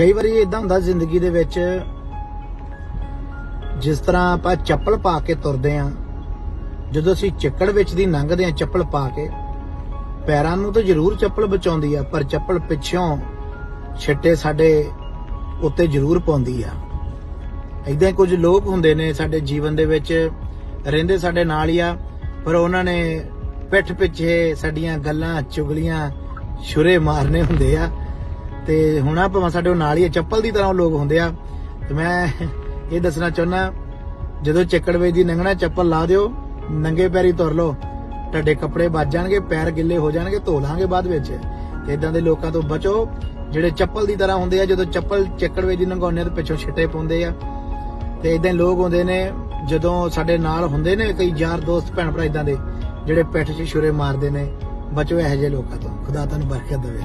ਕਈ ਵਾਰੀ ਇਦਾਂ ਹੁੰਦਾ ਜ਼ਿੰਦਗੀ ਦੇ ਵਿੱਚ, ਜਿਸ ਤਰ੍ਹਾਂ ਆਪਾਂ ਚੱਪਲ ਪਾ ਕੇ ਤੁਰਦੇ ਆ, ਜਦੋਂ ਅਸੀਂ ਚੱਕੜ ਵਿੱਚ ਦੀ ਲੰਘਦੇ ਆ ਚੱਪਲ ਪਾ ਕੇ, ਪੈਰਾਂ ਨੂੰ ਤਾਂ ਜ਼ਰੂਰ ਚੱਪਲ ਬਚਾਉਂਦੀ ਆ, ਪਰ ਚੱਪਲ ਪਿੱਛੋਂ ਛਿੱਟੇ ਸਾਡੇ ਉੱਤੇ ਜ਼ਰੂਰ ਪਾਉਂਦੀ ਆ। ਇਦਾਂ ਕੁਝ ਲੋਕ ਹੁੰਦੇ ਨੇ ਸਾਡੇ ਜੀਵਨ ਦੇ ਵਿੱਚ, ਰਹਿੰਦੇ ਸਾਡੇ ਨਾਲ ਹੀ ਆ, ਪਰ ਉਹਨਾਂ ਨੇ ਪਿੱਠ ਪਿੱਛੇ ਸਾਡੀਆਂ ਗੱਲਾਂ, ਚੁਗਲੀਆਂ, ਛੁਰੇ ਮਾਰਨੇ ਹੁੰਦੇ ਆ। ਤੇ ਹੁਣ ਆ ਭਾਵੇਂ ਸਾਡੇ ਨਾਲ ਹੀ ਆ, ਚੱਪਲ ਦੀ ਤਰ੍ਹਾਂ ਉਹ ਲੋਕ ਹੁੰਦੇ ਆ। ਤੇ ਮੈਂ ਇਹ ਦੱਸਣਾ ਚਾਹੁੰਦਾ ਜਦੋਂ ਚੱਕੜ ਵੇਚ ਦੀ ਲੰਘਣਾ ਚੱਪਲ ਲਾ ਦਿਓ ਨੰਗੇ ਪੈਰੀ ਤੁਰ ਲਓ ਤੁਹਾਡੇ ਕੱਪੜੇ ਵੱਜ ਜਾਣਗੇ ਪੈਰ ਗਿੱਲੇ ਹੋ ਜਾਣਗੇ ਧੋ ਲਾਂਗੇ ਬਾਅਦ ਵਿੱਚ। ਤੇ ਇਦਾਂ ਦੇ ਲੋਕਾਂ ਤੋਂ ਬਚੋ ਜਿਹੜੇ ਚੱਪਲ ਦੀ ਤਰ੍ਹਾਂ ਹੁੰਦੇ ਆ ਜਦੋਂ ਚੱਪਲ ਚੱਕੜ ਵੇਚ ਦੀ ਲੰਘਾਉਂਦੇ ਆ ਤੇ ਪਿੱਛੋਂ ਛਿੱਟੇ ਪਾਉਂਦੇ ਆ। ਤੇ ਇਦਾਂ ਲੋਕ ਹੁੰਦੇ ਨੇ ਜਦੋਂ ਸਾਡੇ ਨਾਲ ਹੁੰਦੇ ਨੇ ਕਈ ਯਾਰ ਦੋਸਤ ਭੈਣ ਭਰਾ ਇਦਾਂ ਦੇ ਜਿਹੜੇ ਪਿੱਠ 'ਚ ਛੁਰੇ ਮਾਰਦੇ ਨੇ ਬਚੋ ਇਹੋ ਜਿਹੇ ਲੋਕਾਂ ਤੋਂ। ਖੁਦਾ ਤੁਹਾਨੂੰ ਬਰਕਤ ਦੇਵੇ।